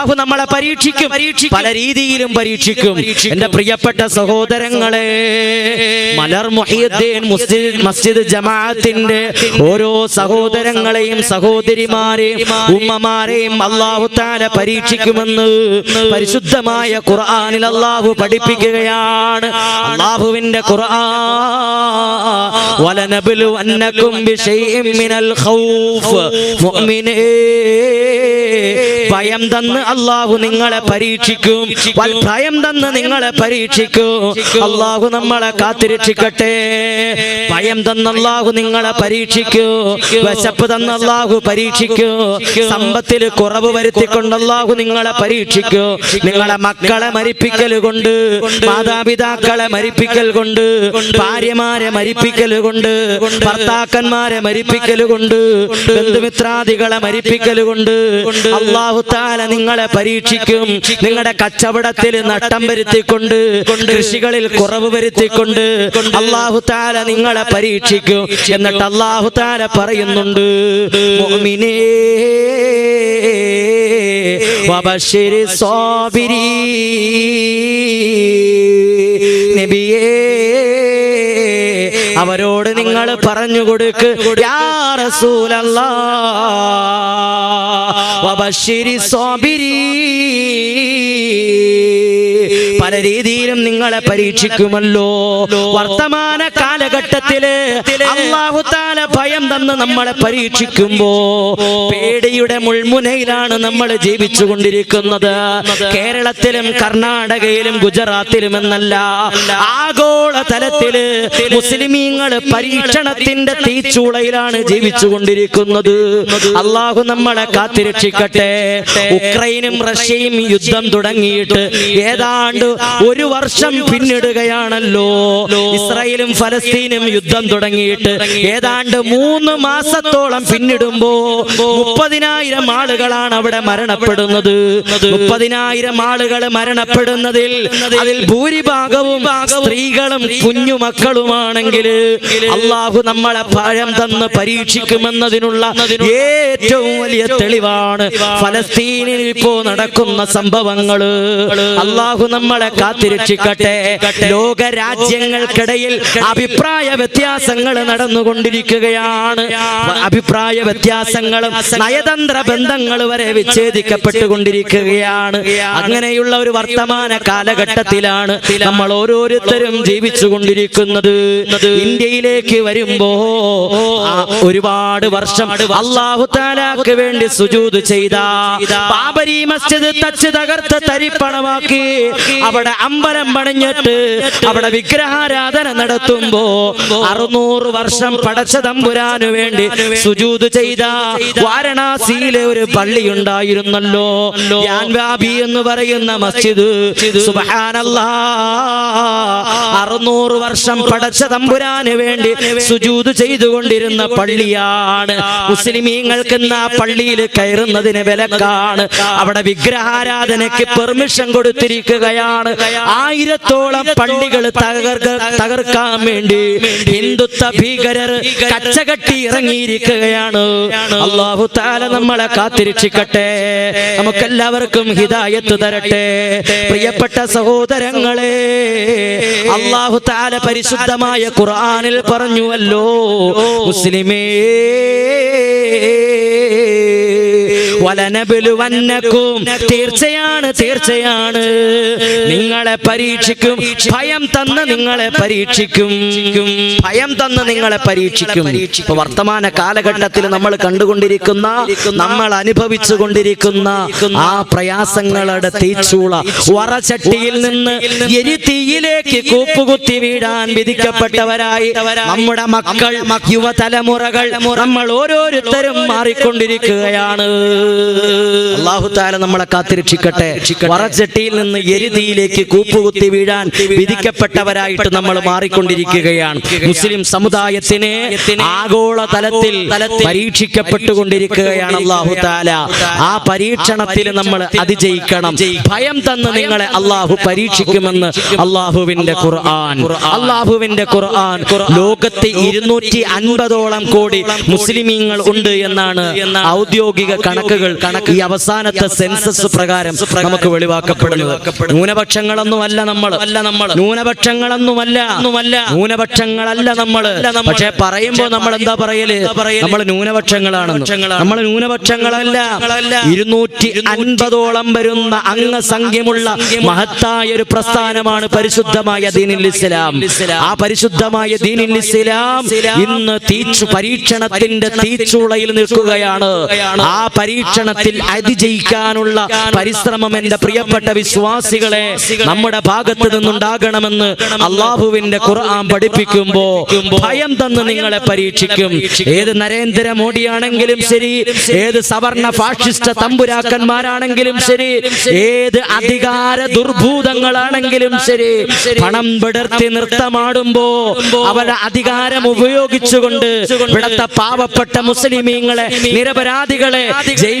അള്ളാഹു നമ്മളെ പരീക്ഷിക്കും. പല രീതിയിലും പരീക്ഷിക്കും. എന്റെ പ്രിയപ്പെട്ട സഹോദരങ്ങളെ മലർ മൊഹിയുദ്ദീൻ മുസ്ലിം മസ്ജിദ് ജമാഅത്തിന്റെ ഓരോ സഹോദരങ്ങളെയും സഹോദരിമാരെയും ഉമ്മമാരെയും അള്ളാഹു താല പരീക്ഷിക്കുമെന്ന് പരിശുദ്ധമായ ഖുർആനിൽ അള്ളാഹു പഠിപ്പിക്കുകയാണ്. അള്ളാഹുവിന്റെ ഖുർആൻ മിനൽ ഖൗഫ്. മുഅ്മിനേ ഭയം തന്ന് അള്ളാഹു നിങ്ങളെ പരീക്ഷിക്കും. ഭയം തന്ന് നിങ്ങളെ പരീക്ഷിക്കും. അള്ളാഹു നമ്മളെ കാത്തിരക്ഷിക്കട്ടെ. ഭയം തന്ന അള്ളാഹു നിങ്ങളെ പരീക്ഷിക്കൂ. വിശപ്പ് തന്ന അള്ളാഹു പരീക്ഷിക്കൂ. സമ്പത്തിൽ കുറവ് വരുത്തിക്കൊണ്ട് അള്ളാഹു നിങ്ങളെ പരീക്ഷിക്കൂ. നിങ്ങളെ മക്കളെ മരിപ്പിക്കൽ കൊണ്ട് മാതാപിതാക്കളെ മരിപ്പിക്കൽ കൊണ്ട് ഭാര്യമാരെ മരിപ്പിക്കൽ കൊണ്ട് ഭർത്താക്കന്മാരെ മരിപ്പിക്കൽ കൊണ്ട് ബന്ധുമിത്രാദികളെ മരിപ്പിക്കൽ കൊണ്ട് അള്ളാഹു താല നിങ്ങളെ പരീക്ഷിക്കും. നിങ്ങളുടെ കച്ചവടത്തിൽ നട്ടം വരുത്തിക്കൊണ്ട് കൃഷികളിൽ കുറവ് വരുത്തിക്കൊണ്ട് അള്ളാഹു താല നിങ്ങളെ പരീക്ഷിക്കും. എന്നിട്ട് അള്ളാഹു താല പറയുന്നുണ്ട് സോബിരി നബിയേ അവരോട് നിങ്ങൾ പറഞ്ഞു കൊടുക്ക് പല രീതിയിലും നിങ്ങളെ പരീക്ഷിക്കുമല്ലോ. വർത്തമാന കാലഘട്ടത്തിൽ അള്ളാഹുത്താല ഭയം തന്ന് നമ്മളെ പരീക്ഷിക്കുമ്പോ പേടിയുടെ മുൾമുനയിലാണ് നമ്മൾ ജീവിച്ചു കൊണ്ടിരിക്കുന്നത് കേരളത്തിലും കർണാടകയിലും ഗുജറാത്തിലും എന്നല്ല ആഗോള തലത്തിൽ മുസ്ലിമീങ്ങൾ പരീക്ഷണത്തിന്റെ തീച്ചൂളയിലാണ് ജീവിച്ചു കൊണ്ടിരിക്കുന്നത് അള്ളാഹു നമ്മളെ കാത്തിരക്ഷിക്കട്ടെ. ഉക്രൈനും റഷ്യയും യുദ്ധം തുടങ്ങിയിട്ട് ഏതാണ്ട് ഒരു വർഷം പിന്നിടുകയാണല്ലോ. ഇസ്രായേലും ഫലസ്തീനും യുദ്ധം തുടങ്ങിയിട്ട് ഏതാണ്ട് മൂന്ന് മാസത്തോളം പിന്നിടുമ്പോ മുപ്പതിനായിരം ആളുകളാണ് അവിടെ മരണപ്പെടുന്നത്. മുപ്പതിനായിരം ആളുകൾ മരണപ്പെടുന്നതിൽ അതിൽ ഭൂരിഭാഗവും സ്ത്രീകളും കുഞ്ഞുമക്കളുമാണെങ്കിൽ അള്ളാഹു നമ്മളെ പഴം തന്ന് പരീക്ഷിക്കുമെന്നതിനുള്ള ഏറ്റവും വലിയ തെളിവാണ് ഫലസ്തീനിൽ ഇപ്പോ നടക്കുന്ന സംഭവങ്ങൾ അള്ളാഹു നമ്മളെ കാത്തിരക്ഷിക്കട്ടെ. ലോക രാജ്യങ്ങൾക്കിടയിൽ അഭിപ്രായ വ്യത്യാസങ്ങൾ നടന്നുകൊണ്ടിരിക്കുകയാണ്. അഭിപ്രായ വ്യത്യാസങ്ങളും നയതന്ത്ര ബന്ധങ്ങൾ വരെ വിച്ഛേദിക്കപ്പെട്ടുകൊണ്ടിരിക്കുകയാണ്. അങ്ങനെയുള്ള ഒരു വർത്തമാന കാലഘട്ടത്തിലാണ് നമ്മൾ ഓരോരുത്തരും ജീവിച്ചു കൊണ്ടിരിക്കുന്നത് ഇന്ത്യയിലേക്ക് വരുമ്പോ ഒരുപാട് വർഷം അള്ളാഹു താലാക്ക് വേണ്ടി സുജൂത് ചെയ്ത ബാബരി മസ്ജിദ് തച്ച് തകർത്ത് തരിപ്പണമാക്കി അവിടെ അമ്പലം പണിഞ്ഞിട്ട് അവിടെ വിഗ്രഹാരാധന നടത്തുമ്പോ അറുന്നൂറ് വർഷം പടച്ച തമ്പുരാനു വേണ്ടി സുജൂത് ചെയ്ത വാരണാസിയിലെ ഒരു പള്ളി ഉണ്ടായിരുന്നല്ലോ. യാൻവാബി എന്ന് പറയുന്ന മസ്ജിദ്. സുബ്ഹാനല്ലാ. അറുന്നൂറ് വർഷം പടച്ച തമ്പുരാന് വേണ്ടി സുജൂത് ചെയ്തുകൊണ്ടിരുന്ന പള്ളിയാണ്. മുസ്ലിമീങ്ങൾക്ക് ആ പള്ളിയിൽ കയറുന്നതിന് വിലക്കാണ്. അവിടെ വിഗ്രഹാരാധനയ്ക്ക് പെർമിഷൻ കൊടുത്തിരിക്കുകയാണ്. ആയിരത്തോളം പള്ളികൾ തകർക്ക തകർക്കാൻ വേണ്ടി ഹിന്ദുത്വ ഭീകരർ കച്ചകട്ടി ഇറങ്ങിയിരിക്കുകയാണ്. അള്ളാഹു താല നമ്മളെ കാത്തിരക്ഷിക്കട്ടെ. നമുക്കെല്ലാവർക്കും ഹിതായത്ത് തരട്ടെ. പ്രിയപ്പെട്ട സഹോദരങ്ങളെ അള്ളാഹു താല പരിശുദ്ധമായ ഖുർആനിൽ പറഞ്ഞുവല്ലോ മുസ്ലിമേ. വലനബലുവന്നക്കും. തീർച്ചയാണ് തീർച്ചയാണ്. നിങ്ങളെ പരീക്ഷിക്കും. ഭയം തന്ന് നിങ്ങളെ പരീക്ഷിക്കും. ഭയം തന്ന് നിങ്ങളെ പരീക്ഷിക്കും. ഇപ്പൊ വർത്തമാന കാലഘട്ടത്തിൽ നമ്മൾ കണ്ടുകൊണ്ടിരിക്കുന്ന നമ്മൾ അനുഭവിച്ചു കൊണ്ടിരിക്കുന്ന ആ പ്രയാസങ്ങളുടെ തീച്ചൂള. വറചട്ടിയിൽ നിന്ന് എരി തീയിലേക്ക് കൂപ്പുകുത്തി വീടാൻ വിധിക്കപ്പെട്ടവരായി നമ്മുടെ മക്കൾ യുവതലമുറകൾ നമ്മൾ ഓരോരുത്തരും മാറിക്കൊണ്ടിരിക്കുകയാണ്. അള്ളാഹു താല നമ്മളെ കാത്തിരക്ഷിക്കട്ടെ. വറച്ചട്ടിയിൽ നിന്ന് എരുതിയിലേക്ക് കൂപ്പുകുത്തി വീഴാൻ വിധിക്കപ്പെട്ടവരായിട്ട് നമ്മൾ മാറിക്കൊണ്ടിരിക്കുകയാണ്. മുസ്ലിം സമുദായത്തിന് ആഗോള തലത്തിൽ പരീക്ഷിക്കപ്പെട്ടുകൊണ്ടിരിക്കുകയാണ് അള്ളാഹുത്താല ആ പരീക്ഷണത്തിൽ നമ്മൾ അതിജയിക്കണം. ഭയം തന്ന് നിങ്ങളെ അള്ളാഹു പരീക്ഷിക്കുമെന്ന് അള്ളാഹുവിന്റെ ഖുർആൻ. അള്ളാഹുവിന്റെ ഖുർആൻ. ലോകത്തെ ഇരുന്നൂറ്റി അൻപതോളം കോടി മുസ്ലിമീങ്ങൾ ഉണ്ട് എന്നാണ് ഔദ്യോഗിക കണക്കുകൾ കണക്കുകൾ കണക്ക് ഈ അവസാനത്തെ സെൻസസ് പ്രകാരം നമുക്ക് വെളിവാക്കപ്പെടുന്നത്. ന്യൂനപക്ഷങ്ങളൊന്നുമല്ല നമ്മൾ അല്ല നമ്മൾ ന്യൂനപക്ഷങ്ങളൊന്നുമല്ല. ന്യൂനപക്ഷങ്ങളല്ല നമ്മൾ പക്ഷെ പറയുമ്പോ നമ്മൾ എന്താ പറയൽ? നമ്മൾ ന്യൂനപക്ഷങ്ങളാണ്. നമ്മൾ ന്യൂനപക്ഷങ്ങളല്ല. ഇരുന്നൂറ്റി അൻപതോളം വരുന്ന അംഗസംഖ്യമുള്ള മഹത്തായ ഒരു പ്രസ്ഥാനമാണ് പരിശുദ്ധമായ ദീനിൽ ഇസ്ലാം. ആ പരിശുദ്ധമായ ദീനിൽ ഇസ്ലാം ഇന്ന് തീച്ചു പരീക്ഷണത്തിന്റെ തീച്ചുളയിൽ നിൽക്കുകയാണ്. ആ പരീക്ഷണത്തിൽ അതിജയിക്കാനുള്ള പരിശ്രമം എന്റെ പ്രിയപ്പെട്ട വിശ്വാസികളെ നമ്മുടെ ഭാഗത്ത് നിന്നുണ്ടാകണമെന്ന് അള്ളാഹുവിന്റെ ഖുർആൻ പഠിപ്പിക്കുമ്പോ ഭയം തന്ന് നിങ്ങളെ പരീക്ഷിക്കും. ഏത് നരേന്ദ്ര മോഡിയാണെങ്കിലും ശരി ഏത് സവർണ ഫാഷിസ്റ്റ് തമ്പുരാക്കന്മാരാണെങ്കിലും ശരി ഏത് അധികാര ദുർഭൂതങ്ങളാണെങ്കിലും ശരി പണം വിടർത്തി നൃത്തമാടുമ്പോ അവരുടെ അധികാരം ഉപയോഗിച്ചുകൊണ്ട് ഇവിടത്തെ പാവപ്പെട്ട മുസ്ലിമീങ്ങളെ നിരപരാധികളെ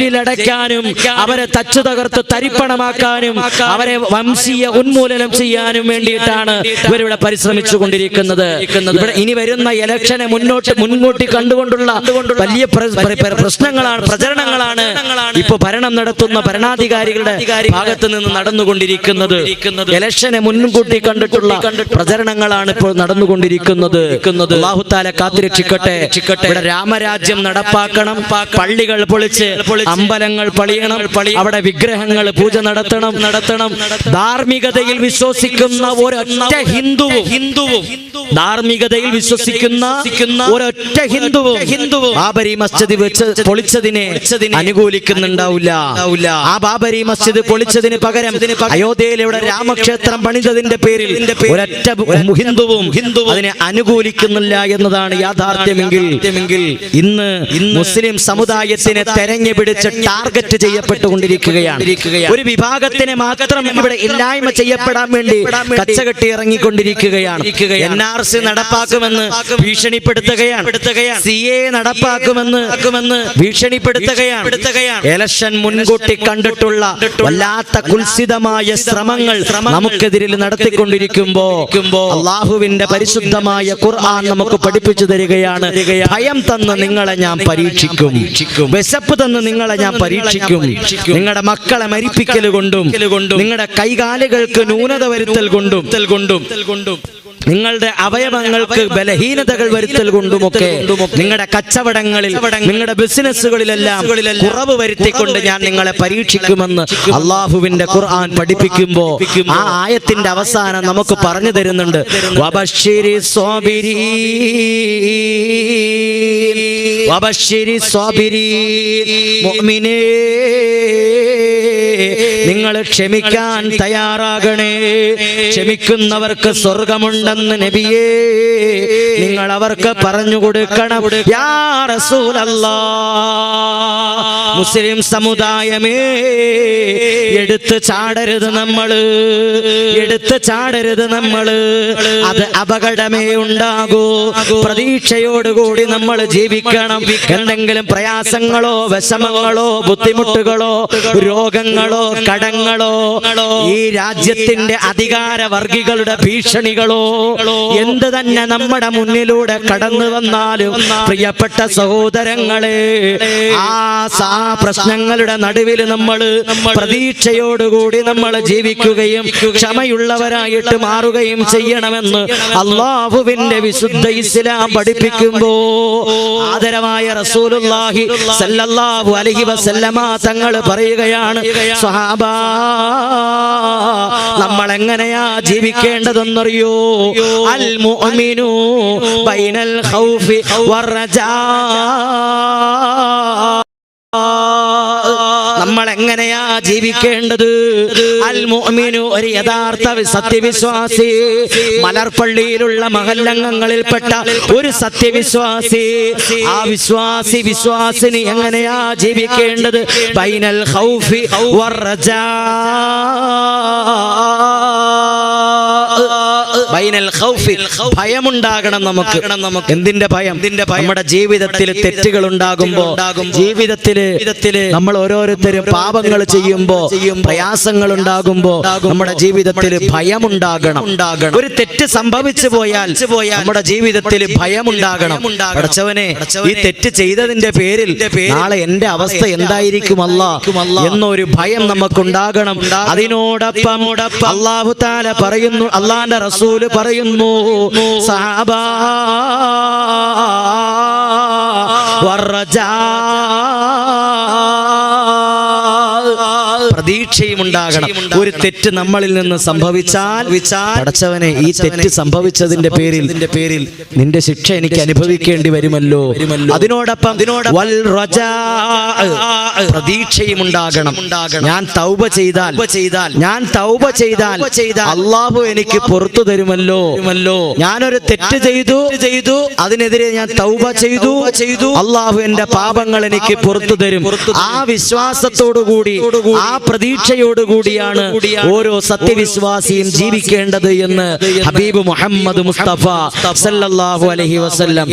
ജയിലിലടയ്ക്കാനും അവരെ തച്ചു തകർത്ത് തരിപ്പണമാക്കാനും അവരെ വംശീയ ഉന്മൂലനം ചെയ്യാനും വേണ്ടിയിട്ടാണ് ഇവരിവിടെ പരിശ്രമിച്ചു കൊണ്ടിരിക്കുന്നത് ഇവിടെ ഇനി വരുന്ന ഇലക്ഷനെ മുന്നോട്ട് മുൻകൂട്ടി കണ്ടുകൊണ്ടുള്ള വലിയ പ്ര- പ്ര- പ്ര- പ്രശ്നങ്ങളാണ് പ്രചരണങ്ങളാണ് ഇപ്പൊ ഭരണം നടത്തുന്ന ഭരണാധികാരികളുടെ ഭാഗത്ത് നിന്ന് നടന്നുകൊണ്ടിരിക്കുന്നത്. ഇലക്ഷനെ മുൻകൂട്ടി കണ്ടിട്ടുള്ള പ്രചരണങ്ങളാണ് ഇപ്പോൾ നടന്നുകൊണ്ടിരിക്കുന്നത്. അള്ളാഹുത്താല കാത്തിരക്ഷിക്കട്ടെ. ഇവിടെ രാമരാജ്യം നടപ്പാക്കണം പള്ളികൾ പൊളിച്ച് അമ്പലങ്ങൾ പളിയണം അവിടെ വിഗ്രഹങ്ങൾ പൂജ നടത്തണം. നടത്തണം. ധാർമ്മികതയിൽ വിശ്വസിക്കുന്ന ഒരൊറ്റ ഹിന്ദുവും ഹിന്ദുവും ധാർമ്മികതയിൽ വിശ്വസിക്കുന്ന ഒരൊറ്റ ഹിന്ദുവും ഹിന്ദുവും ബാബരി മസ്ജിദ് വെച്ച് പൊളിച്ചതിനെ അനുകൂലിക്കുന്നുണ്ടാവില്ല. ആ ബാബരി മസ്ജിദ് പൊളിച്ചതിന് പകരം അയോധ്യയിൽ ഇവിടെ രാമക്ഷേത്രം പണിതതിന്റെ പേരിൽ ഒരൊറ്റ ഹിന്ദുവും ഹിന്ദുവും അതിനെ അനുകൂലിക്കുന്നില്ല എന്നതാണ് യാഥാർത്ഥ്യമെങ്കിൽ ഇന്ന് മുസ്ലിം സമുദായത്തിനെ തെരഞ്ഞു പിടിച്ച് ടാർഗറ്റ് ചെയ്യപ്പെട്ടുകൊണ്ടിരിക്കുകയാണ്. ഒരു വിഭാഗത്തിനെ മാത്രം ഇവിടെ ഇല്ലായ്മ ചെയ്യപ്പെടാൻ വേണ്ടി കച്ചകെട്ടി ഇറങ്ങിക്കൊണ്ടിരിക്കുകയാണ്. എൻ ആർ സി നടപ്പാക്കുമെന്ന് ഭീഷണിപ്പെടുത്തുകയാണ്. സി എ നടപ്പാക്കുമെന്ന് ഭീഷണിപ്പെടുത്തുകയാണ്. ഇലക്ഷൻ മുൻകൂട്ടി കണ്ടിട്ടുള്ള വല്ലാത്ത കുൽസിതമായ ശ്രമങ്ങൾ നമുക്കെതിരിൽ നടത്തിക്കൊണ്ടിരിക്കുമ്പോ അള്ളാഹുവിന്റെ പരിശുദ്ധമായ ഖുർആൻ നമുക്ക് പഠിപ്പിച്ചു തരികയാണ്. ഭയം തന്ന് നിങ്ങളെ ഞാൻ പരീക്ഷിക്കും. വിശപ്പ് തന്ന് നിങ്ങളെ ഞാൻ പരീക്ഷിക്കും. നിങ്ങളുടെ മക്കളെ മരിപ്പിക്കൽ കൊണ്ടും നിങ്ങളുടെ കൈകാലുകൾക്ക് ന്യൂനത വരുത്തൽ കൊണ്ടും കൊണ്ടും കൊണ്ടും നിങ്ങളുടെ അവയവങ്ങൾക്ക് ബലഹീനതകൾ വരുത്തൽ കൊണ്ടുമൊക്കെ നിങ്ങളുടെ കച്ചവടങ്ങളിൽ നിങ്ങളുടെ ബിസിനസ്സുകളിലെല്ലാം കുറവ് വരുത്തിക്കൊണ്ട് ഞാൻ നിങ്ങളെ പരീക്ഷിക്കുമെന്ന് അള്ളാഹുവിന്റെ ഖുർആൻ പഠിപ്പിക്കുമ്പോ ആ ആയത്തിന്റെ അവസാനം നമുക്ക് പറഞ്ഞു തരുന്നുണ്ട്. മുഅ്മിനേ നിങ്ങൾ ക്ഷമിക്കാൻ തയ്യാറാകണേ. ക്ഷമിക്കുന്നവർക്ക് സ്വർഗമുണ്ടെന്ന് നബിയേ. നിങ്ങൾ അവർക്ക് പറഞ്ഞു കൊടുക്കണം. യാ റസൂലല്ലാ. മുസ്ലിം സമുദായമേ എടുത്ത് ചാടരുത് നമ്മൾ എടുത്ത് ചാടരുത് നമ്മൾ. അത് അപകടമേ ഉണ്ടാകൂ. പ്രതീക്ഷയോടുകൂടി നമ്മൾ ജീവിക്കണം. എന്തെങ്കിലും പ്രയാസങ്ങളോ വിഷമങ്ങളോ ബുദ്ധിമുട്ടുകളോ രോഗങ്ങളോ കടങ്ങളോ ഈ രാജ്യത്തിന്റെ അധികാര വർഗികളുടെ ഭീഷണികളോ എന്ത് തന്നെ നമ്മുടെ മുന്നിലൂടെ കടന്നു വന്നാലും പ്രിയപ്പെട്ട സഹോദരങ്ങളെ ആ സാ പ്രശ്നങ്ങളുടെ നടുവിൽ നമ്മൾ പ്രതീക്ഷയോടുകൂടി നമ്മൾ ജീവിക്കുകയും ക്ഷമയുള്ളവരായിട്ട് മാറുകയും ചെയ്യണമെന്ന് അള്ളാഹുവിന്റെ വിശുദ്ധ ഇസ്ലാം പഠിപ്പിക്കുമ്പോ ആദരമായ റസൂലുള്ളാഹി സല്ലല്ലാഹു അലൈഹി വസല്ലമ തങ്ങൾ പറയുകയാണ് സ്വഹാബ നമ്മൾ എങ്ങനെയാ ജീവിക്കേണ്ടതെന്നറിയോ? അൽ മുഅ്മിനു ബൈനൽ ഖൗഫി വറജാ നമ്മൾ എങ്ങനെയാ ജീവിക്കേണ്ടത്? അൽമോമിനു ഒരു യഥാർത്ഥ സത്യവിശ്വാസി. മലർപ്പള്ളിയിലുള്ള മഹല്ലംഗങ്ങളിൽപ്പെട്ട ഒരു സത്യവിശ്വാസി. ആ വിശ്വാസി വിശ്വാസിനി എങ്ങനെയാ ജീവിക്കേണ്ടത്? ബൈനൽ ഹൗഫി വറജാ ബൈന മിനൽ ഖൗഫി. ഭയമുണ്ടാകണം നമുക്ക്. എന്തിന്റെ ഭയം? നമ്മുടെ ജീവിതത്തിൽ തെറ്റുകൾ ഉണ്ടാകുമ്പോ ജീവിതത്തിൽ നമ്മൾ ഓരോരുത്തരും പാപങ്ങൾ ചെയ്യുമ്പോ പ്രയാസങ്ങൾ ഉണ്ടാകുമ്പോ നമ്മുടെ ജീവിതത്തിൽ ഭയമുണ്ടാകണം. ഒരു തെറ്റ് സംഭവിച്ചു പോയാൽ നമ്മുടെ ജീവിതത്തിൽ ഭയമുണ്ടാകണം. അടച്ചവനെ ഈ തെറ്റ് ചെയ്തതിന്റെ പേരിൽ നാളെ എന്റെ അവസ്ഥ എന്തായിരിക്കും അല്ല? എന്നൊരു ഭയം നമുക്കുണ്ടാകണം. അതിനോടൊപ്പം അള്ളാഹു താല പറയുന്നു അള്ളാന്റെ റസൂൽ പറയുന്നു സഹാബ പ്രതീക്ഷയും ഉണ്ടാകണം ഒരു തെറ്റ് നമ്മളിൽ നിന്ന് സംഭവിച്ചാൽ പടച്ചവനെ ഈ തെറ്റ് സംഭവിച്ചതിന്റെ പേരിൽ പേരിൽ നിന്റെ ശിക്ഷ എനിക്ക് അനുഭവിക്കേണ്ടി വരുമല്ലോ. അതിനോടൊപ്പം വൽ പ്രതീക്ഷയും ഉണ്ടാകണം ഞാൻ തൗബ ചെയ്താൽ ചെയ്താൽ ഞാൻ തൗബ ചെയ്താൽ ചെയ്താൽ അള്ളാഹു എനിക്ക് പുറത്തു തരുമല്ലോ. ഞാനൊരു തെറ്റ് ചെയ്തു ചെയ്തു. അതിനെതിരെ ഞാൻ തൗബ ചെയ്തു. ചെയ്തു. അള്ളാഹു എന്റെ പാപങ്ങൾ എനിക്ക് പുറത്തു തരും. ആ വിശ്വാസത്തോടു കൂടി ആ പ്രതീക്ഷയോടുകൂടിയാണ് ഓരോ സത്യവിശ്വാസിയും ജീവിക്കേണ്ടത് എന്ന് ഹബീബ് മുഹമ്മദ് മുസ്തഫ സല്ലല്ലാഹു അലൈഹി വസല്ലം